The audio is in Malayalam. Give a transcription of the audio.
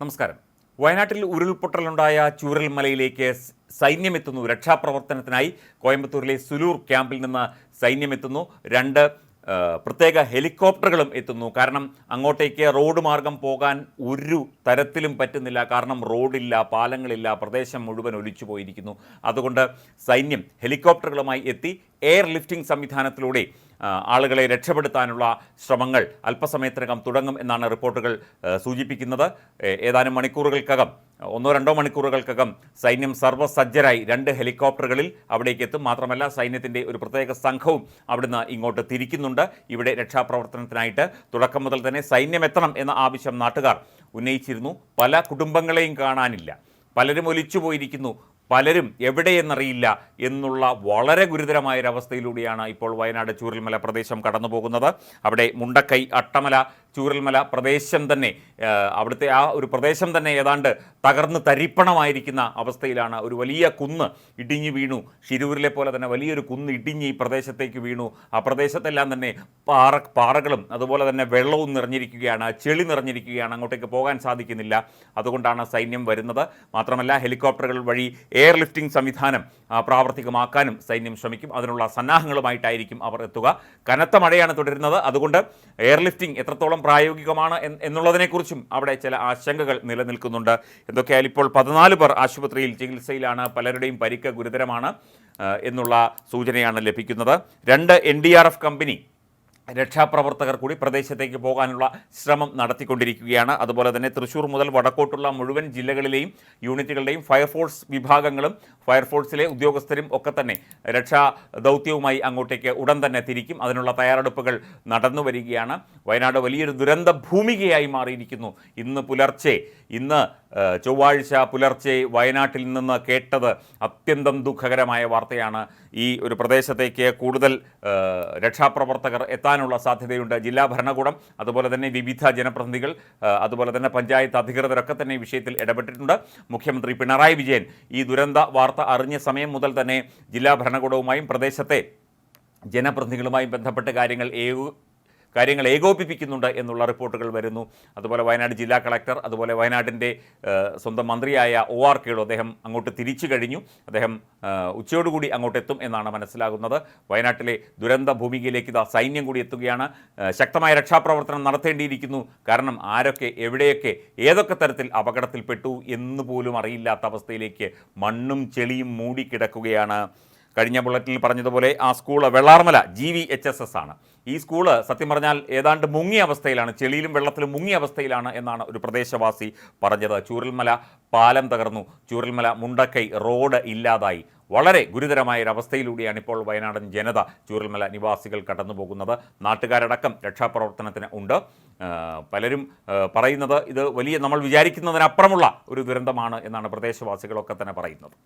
നമസ്കാരം. വയനാട്ടിൽ ഉരുൾപൊട്ടലുണ്ടായ ചൂരൽമലയിലേക്ക് സൈന്യമെത്തുന്നു. രക്ഷാപ്രവർത്തനത്തിനായി കോയമ്പത്തൂരിലെ സുലൂർ ക്യാമ്പിൽ നിന്ന് സൈന്യമെത്തുന്നു. രണ്ട് പ്രത്യേക ഹെലികോപ്റ്ററുകളും എത്തുന്നു. കാരണം അങ്ങോട്ടേക്ക് റോഡ് മാർഗം പോകാൻ ഒരു തരത്തിലും പറ്റുന്നില്ല. കാരണം റോഡില്ല പാലങ്ങളില്ല പ്രദേശം മുഴുവൻ ഒലിച്ചു പോയിരിക്കുന്നു. അതുകൊണ്ട് സൈന്യം ഹെലികോപ്റ്ററുകളുമായി എത്തി. എയർ ലിഫ്റ്റിംഗ് സംവിധാനത്തിലൂടെ ആളുകളെ രക്ഷപ്പെടുത്താനുള്ള ശ്രമങ്ങൾ അല്പസമയത്തിനകം തുടങ്ങും എന്നാണ് റിപ്പോർട്ടുകൾ സൂചിപ്പിക്കുന്നത്. ഏതാനും മണിക്കൂറുകൾക്കകം ഒന്നോ രണ്ടോ മണിക്കൂറുകൾക്കകം സൈന്യം സർവസജ്ജരായി രണ്ട് ഹെലികോപ്റ്ററുകളിൽ അവിടേക്ക് എത്തും മാത്രമല്ല സൈന്യത്തിന്റെ ഒരു പ്രത്യേക സംഘവും അവിടുന്ന് ഇങ്ങോട്ട് തിരിക്കുന്നുണ്ട്. ഇവിടെ രക്ഷാപ്രവർത്തനത്തിനായിട്ട് തുടക്കം മുതൽ തന്നെ സൈന്യം എത്തണം എന്ന ആവശ്യം നാട്ടുകാർ ഉന്നയിച്ചിരുന്നു. പല കുടുംബങ്ങളെയും കാണാനില്ല. പലരും ഒലിച്ചു പോയിരിക്കുന്നു പലരും എവിടെയെന്നറിയില്ല എന്നുള്ള വളരെ ഗുരുതരമായ ഒരവസ്ഥയിലൂടെയാണ് ഇപ്പോൾ വയനാട് ചൂരൽമല പ്രദേശം കടന്നു പോകുന്നത് അവിടെ മുണ്ടക്കൈ അട്ടമല ചൂരൽമല പ്രദേശം തന്നെ അവിടുത്തെ ആ ഒരു പ്രദേശം തന്നെ ഏതാണ്ട് തകർന്ന് തരിപ്പണമായിരിക്കുന്ന അവസ്ഥയിലാണ് ഒരു വലിയ കുന്ന് ഇടിഞ്ഞു വീണു. ഷിരൂരിലെ പോലെ തന്നെ വലിയൊരു കുന്ന് ഇടിഞ്ഞ് ഈ പ്രദേശത്തേക്ക് വീണു. ആ പ്രദേശത്തെല്ലാം തന്നെ പാറ പാറകളും അതുപോലെ തന്നെ വെള്ളവും നിറഞ്ഞിരിക്കുകയാണ്. ചെളി നിറഞ്ഞിരിക്കുകയാണ്. അങ്ങോട്ടേക്ക് പോകാൻ സാധിക്കുന്നില്ല. അതുകൊണ്ടാണ് സൈന്യം വരുന്നത്. മാത്രമല്ല ഹെലികോപ്റ്ററുകൾ വഴി എയർ ലിഫ്റ്റിംഗ് സംവിധാനം പ്രാവർത്തികമാക്കാനും സൈന്യം ശ്രമിക്കും. അതിനുള്ള സന്നാഹങ്ങളുമായിട്ടായിരിക്കും അവർ എത്തുക. കനത്ത മഴയാണ് തുടരുന്നത്. അതുകൊണ്ട് എയർ ലിഫ്റ്റിംഗ് എത്രത്തോളം പ്രായോഗികമാണ് എന്നുള്ളതിനെക്കുറിച്ചും അവിടെ ചില ആശങ്കകൾ നിലനിൽക്കുന്നുണ്ട്. എന്തൊക്കെയാൽ ഇപ്പോൾ പതിനാല് പേർ ആശുപത്രിയിൽ ചികിത്സയിലാണ്. പലരുടെയും പരിക്ക് ഗുരുതരമാണ് എന്നുള്ള സൂചനയാണ് ലഭിക്കുന്നത്. രണ്ട് എൻ കമ്പനി രക്ഷാപ്രവർത്തകർ കൂടി പ്രദേശത്തേക്ക് പോകാനുള്ള ശ്രമം നടത്തിക്കൊണ്ടിരിക്കുകയാണ്. അതുപോലെ തന്നെ തൃശ്ശൂർ മുതൽ വടക്കോട്ടുള്ള മുഴുവൻ ജില്ലകളിലെയും യൂണിറ്റുകളുടെയും ഫയർഫോഴ്സ് വിഭാഗങ്ങളും ഫയർഫോഴ്സിലെ ഉദ്യോഗസ്ഥരും ഒക്കെ തന്നെ രക്ഷാ ദൗത്യവുമായി അങ്ങോട്ടേക്ക് ഉടൻ തന്നെ തിരിക്കും. അതിനുള്ള തയ്യാറെടുപ്പുകൾ നടന്നു വരികയാണ്. വയനാട് വലിയൊരു ദുരന്ത ഭൂമികയായി മാറിയിരിക്കുന്നു. ഇന്ന് പുലർച്ചെ ഇന്ന് ചൊവ്വാഴ്ച പുലർച്ചെ വയനാട്ടിൽ നിന്ന് കേട്ടത് അത്യന്തം ദുഃഖകരമായ വാർത്തയാണ് ഈ ഒരു പ്രദേശത്തേക്ക് കൂടുതൽ രക്ഷാപ്രവർത്തകർ രക്ഷാപ്രവർത്തകർ എത്താനുള്ള സാധ്യതയുണ്ട്. ജില്ലാ ഭരണകൂടം അതുപോലെ തന്നെ വിവിധ ജനപ്രതിനിധികൾ അതുപോലെ തന്നെ പഞ്ചായത്ത് അധികൃതരൊക്കെ തന്നെ ഈ വിഷയത്തിൽ ഇടപെട്ടിട്ടുണ്ട്. മുഖ്യമന്ത്രി പിണറായി വിജയൻ ഈ ദുരന്ത വാർത്ത അറിഞ്ഞ സമയം മുതൽ തന്നെ ജില്ലാ ഭരണകൂടവുമായും പ്രദേശത്തെ ജനപ്രതിനിധികളുമായും ബന്ധപ്പെട്ട കാര്യങ്ങൾ കാര്യങ്ങൾ ഏകോപിപ്പിക്കുന്നുണ്ട് എന്നുള്ള റിപ്പോർട്ടുകൾ വരുന്നു. അതുപോലെ വയനാട് ജില്ലാ കളക്ടർ അതുപോലെ വയനാടിന്റെ സ്വന്തം മന്ത്രിയായ ഒ ആർ കേളു അദ്ദേഹം അങ്ങോട്ട് തിരിച്ചു കഴിഞ്ഞു. അദ്ദേഹം ഉച്ചയോടുകൂടി അങ്ങോട്ടെത്തും എന്നാണ് മനസ്സിലാകുന്നത്. വയനാട്ടിലെ ദുരന്ത ഭൂമികയിലേക്ക് ഇതാ സൈന്യം കൂടി എത്തുകയാണ്. ശക്തമായ രക്ഷാപ്രവർത്തനം നടത്തേണ്ടിയിരിക്കുന്നു. കാരണം ആരൊക്കെ എവിടെയൊക്കെ ഏതൊക്കെ തരത്തിൽ അപകടത്തിൽപ്പെട്ടു എന്ന് പോലും അറിയില്ലാത്ത അവസ്ഥയിലേക്ക് മണ്ണും ചെളിയും മൂടിക്കിടക്കുകയാണ്. കഴിഞ്ഞ ബുള്ളറ്റിൽ പറഞ്ഞതുപോലെ ആ school Vellarmala G V H S S ആണ്. ഈ സ്കൂൾ സത്യം പറഞ്ഞാൽ ഏതാണ്ട് മുങ്ങിയ അവസ്ഥയിലാണ് ചെളിയിലും വെള്ളത്തിലും മുങ്ങിയ അവസ്ഥയിലാണ് എന്നാണ് ഒരു പ്രദേശവാസി പറഞ്ഞത്. ചൂരൽമല പാലം തകർന്നു. ചൂരൽമല മുണ്ടക്കൈ റോഡ് ഇല്ലാതായി. വളരെ ഗുരുതരമായ ഒരു അവസ്ഥയിലൂടെയാണ് ഇപ്പോൾ വയനാടൻ ജനത ചൂരൽമല നിവാസികൾ കടന്നു പോകുന്നത് നാട്ടുകാരടക്കം രക്ഷാപ്രവർത്തനത്തിന് ഉണ്ട്. പലരും പറയുന്നത് ഇത് വലിയ നമ്മൾ വിചാരിക്കുന്നതിനപ്പുറമുള്ള ഒരു ദുരന്തമാണ് എന്നാണ് പ്രദേശവാസികളൊക്കെ തന്നെ പറയുന്നത്.